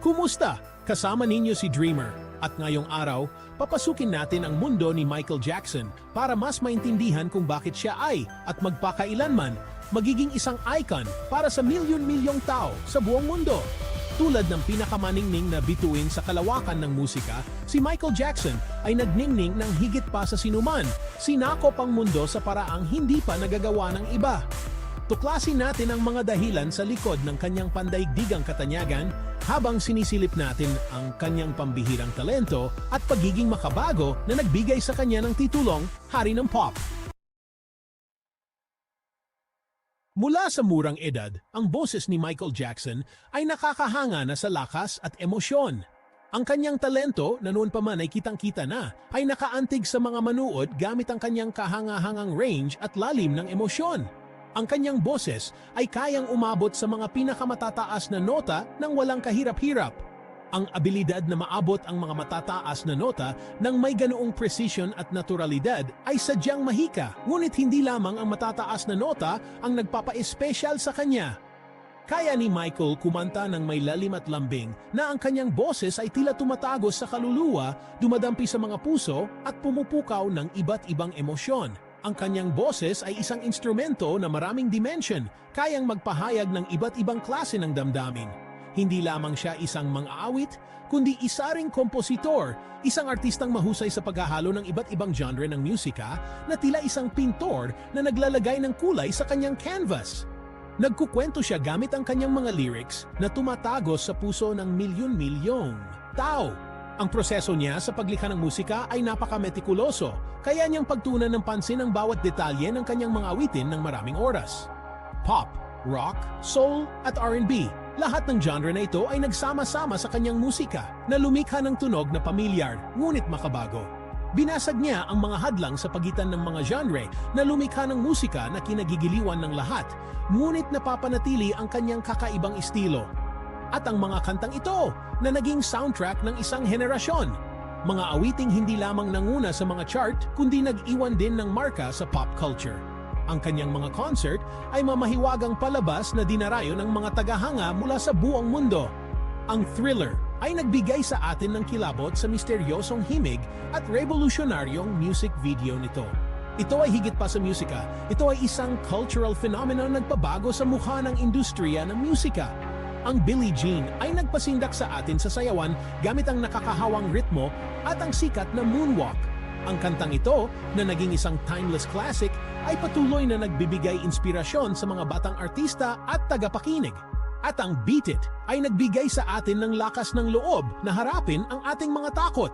Kumusta? Kasama ninyo si Dreamer. At ngayong araw, papasukin natin ang mundo ni Michael Jackson para mas maintindihan kung bakit siya ay at magpakailanman magiging isang icon para sa milyon-milyong tao sa buong mundo. Tulad ng pinakamaningning na bituin sa kalawakan ng musika, si Michael Jackson ay nagningning ng higit pa sa sinuman, sinakop ang mundo sa paraang hindi pa nagagawa ng iba. Tuklasin natin ang mga dahilan sa likod ng kanyang pandaigdigang katanyagan habang sinisilip natin ang kanyang pambihirang talento at pagiging makabago na nagbigay sa kanya ng titulong Hari ng Pop. Mula sa murang edad, ang boses ni Michael Jackson ay nakakahanga na sa lakas at emosyon. Ang kanyang talento na noon pa man ay kitang-kita na ay nakaantig sa mga manuod gamit ang kanyang kahanga-hangang range at lalim ng emosyon. Ang kanyang boses ay kayang umabot sa mga pinakamatataas na nota ng walang kahirap-hirap. Ang abilidad na maabot ang mga matataas na nota ng may ganoong precision at naturalidad ay sadyang mahika, ngunit hindi lamang ang matataas na nota ang nagpapa-espesyal sa kanya. Kaya ni Michael kumanta ng may lalim at lambing na ang kanyang boses ay tila tumatagos sa kaluluwa, dumadampi sa mga puso at pumupukaw ng iba't ibang emosyon. Ang kanyang boses ay isang instrumento na maraming dimension, kayang magpahayag ng iba't ibang klase ng damdamin. Hindi lamang siya isang mang-aawit, kundi isa ring kompositor, isang artistang mahusay sa paghahalo ng iba't ibang genre ng musika na tila isang pintor na naglalagay ng kulay sa kanyang canvas. Nagkukwento siya gamit ang kanyang mga lyrics na tumatagos sa puso ng milyon-milyong tao. Ang proseso niya sa paglikha ng musika ay napaka-metikuloso, kaya niyang pagtunan ng pansin ang bawat detalye ng kanyang mga awitin ng maraming oras. Pop, rock, soul, at R&B, lahat ng genre na ito ay nagsama-sama sa kanyang musika na lumikha ng tunog na pamilyar ngunit makabago. Binasag niya ang mga hadlang sa pagitan ng mga genre na lumikha ng musika na kinagigiliwan ng lahat, ngunit napapanatili ang kanyang kakaibang estilo. At ang mga kantang ito na naging soundtrack ng isang henerasyon. Mga awiting hindi lamang nanguna sa mga chart kundi nag-iwan din ng marka sa pop culture. Ang kanyang mga concert ay mamahiwagang palabas na dinarayo ng mga tagahanga mula sa buong mundo. Ang thriller ay nagbigay sa atin ng kilabot sa misteryosong himig at revolutionaryong music video nito. Ito ay higit pa sa musika, ito ay isang cultural phenomenon nagpabago sa mukha ng industriya ng musika. Ang Billie Jean ay nagpasindak sa atin sa sayawan gamit ang nakakahawang ritmo at ang sikat na moonwalk. Ang kantang ito, na naging isang timeless classic, ay patuloy na nagbibigay inspirasyon sa mga batang artista at tagapakinig. At ang Beat It ay nagbigay sa atin ng lakas ng loob na harapin ang ating mga takot.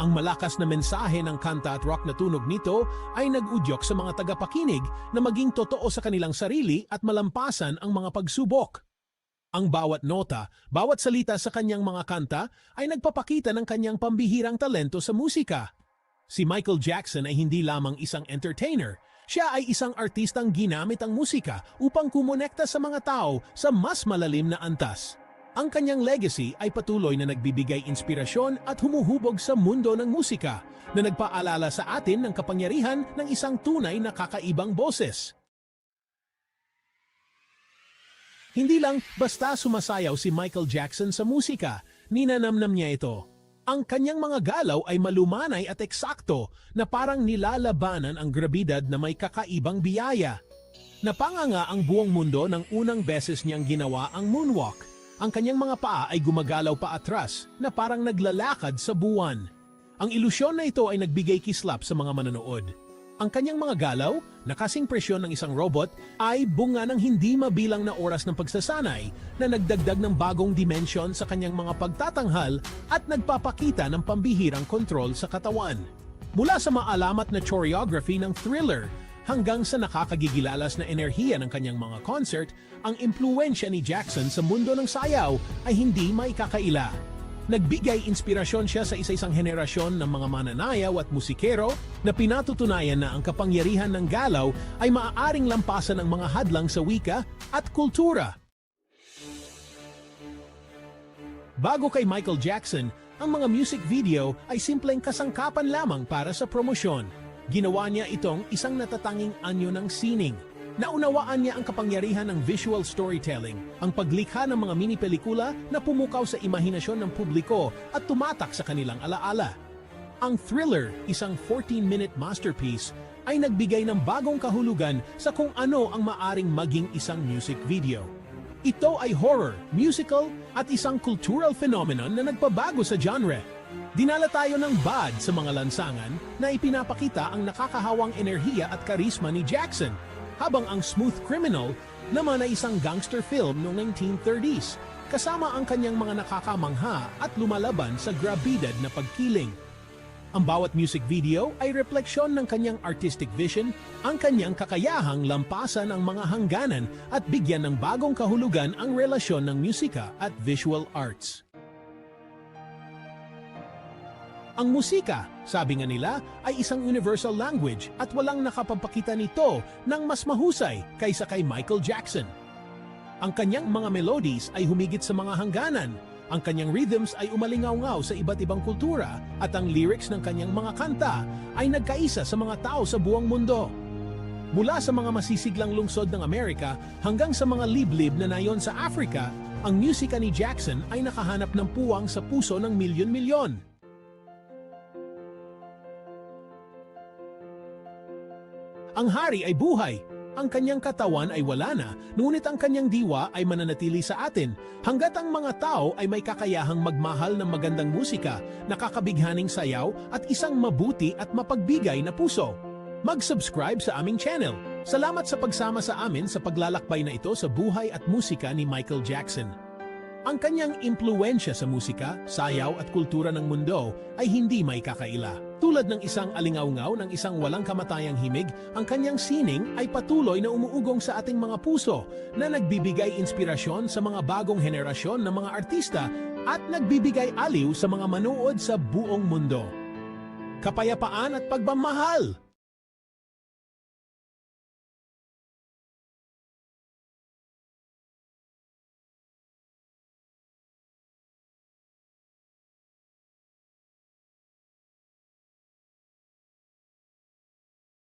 Ang malakas na mensahe ng kanta at rock na tunog nito ay nag-udyok sa mga tagapakinig na maging totoo sa kanilang sarili at malampasan ang mga pagsubok. Ang bawat nota, bawat salita sa kanyang mga kanta ay nagpapakita ng kanyang pambihirang talento sa musika. Si Michael Jackson ay hindi lamang isang entertainer, siya ay isang artistang ginamit ang musika upang kumonekta sa mga tao sa mas malalim na antas. Ang kanyang legacy ay patuloy na nagbibigay inspirasyon at humuhubog sa mundo ng musika na nagpaalala sa atin ng kapangyarihan ng isang tunay na kakaibang boses. Hindi lang basta sumasayaw si Michael Jackson sa musika, ninanamnam niya ito. Ang kanyang mga galaw ay malumanay at eksakto na parang nilalabanan ang grabidad na may kakaibang biyaya. Napanganga ang buong mundo ng unang beses niyang ginawa ang moonwalk. Ang kanyang mga paa ay gumagalaw pa atras na parang naglalakad sa buwan. Ang ilusyon na ito ay nagbigay kislap sa mga manonood. Ang kanyang mga galaw, na kasing presyon ng isang robot, ay bunga ng hindi mabilang na oras ng pagsasanay na nagdagdag ng bagong dimensyon sa kanyang mga pagtatanghal at nagpapakita ng pambihirang kontrol sa katawan. Mula sa maalamat na choreography ng thriller hanggang sa nakakagigilalas na enerhiya ng kanyang mga concert, ang impluensya ni Jackson sa mundo ng sayaw ay hindi maikakaila. Nagbigay inspirasyon siya sa isa-isang henerasyon ng mga mananayaw at musikero na pinatutunayan na ang kapangyarihan ng galaw ay maaaring lampasan ng mga hadlang sa wika at kultura. Bago kay Michael Jackson, ang mga music video ay simpleng kasangkapan lamang para sa promosyon. Ginawa niya itong isang natatanging anyo ng sining. Naunawaan niya ang kapangyarihan ng visual storytelling, ang paglikha ng mga mini-pelikula na pumukaw sa imahinasyon ng publiko at tumatak sa kanilang alaala. Ang thriller, isang 14-minute masterpiece, ay nagbigay ng bagong kahulugan sa kung ano ang maaring maging isang music video. Ito ay horror, musical, at isang cultural phenomenon na nagpabago sa genre. Dinala tayo ng bad sa mga lansangan na ipinapakita ang nakakahawang enerhiya at karisma ni Jackson, habang ang Smooth Criminal naman ay isang gangster film noong 1930s, kasama ang kanyang mga nakakamangha at lumalaban sa grabidad na pagkiling. Ang bawat music video ay refleksyon ng kanyang artistic vision, ang kanyang kakayahang lampasan ang mga hangganan at bigyan ng bagong kahulugan ang relasyon ng musika at visual arts. Ang musika, sabi nga nila, ay isang universal language at walang nakapagpakita nito ng mas mahusay kaysa kay Michael Jackson. Ang kanyang mga melodies ay humigit sa mga hangganan, ang kanyang rhythms ay umalingaw-ngaw sa iba't ibang kultura at ang lyrics ng kanyang mga kanta ay nagkaisa sa mga tao sa buong mundo. Mula sa mga masisiglang lungsod ng Amerika hanggang sa mga liblib na nayon sa Africa, ang musika ni Jackson ay nakahanap ng puwang sa puso ng milyon-milyon. Ang hari ay buhay. Ang kanyang katawan ay wala na, ngunit ang kanyang diwa ay mananatili sa atin hanggat ang mga tao ay may kakayahang magmahal ng magandang musika, nakakabighaning sayaw at isang mabuti at mapagbigay na puso. Mag-subscribe sa aming channel. Salamat sa pagsama sa amin sa paglalakbay na ito sa buhay at musika ni Michael Jackson. Ang kanyang impluensya sa musika, sayaw at kultura ng mundo ay hindi may kakaila. Tulad ng isang alingawngaw ng isang walang kamatayang himig, ang kanyang sining ay patuloy na umuugong sa ating mga puso na nagbibigay inspirasyon sa mga bagong henerasyon ng mga artista at nagbibigay aliw sa mga manood sa buong mundo. Kapayapaan at pagmamahal!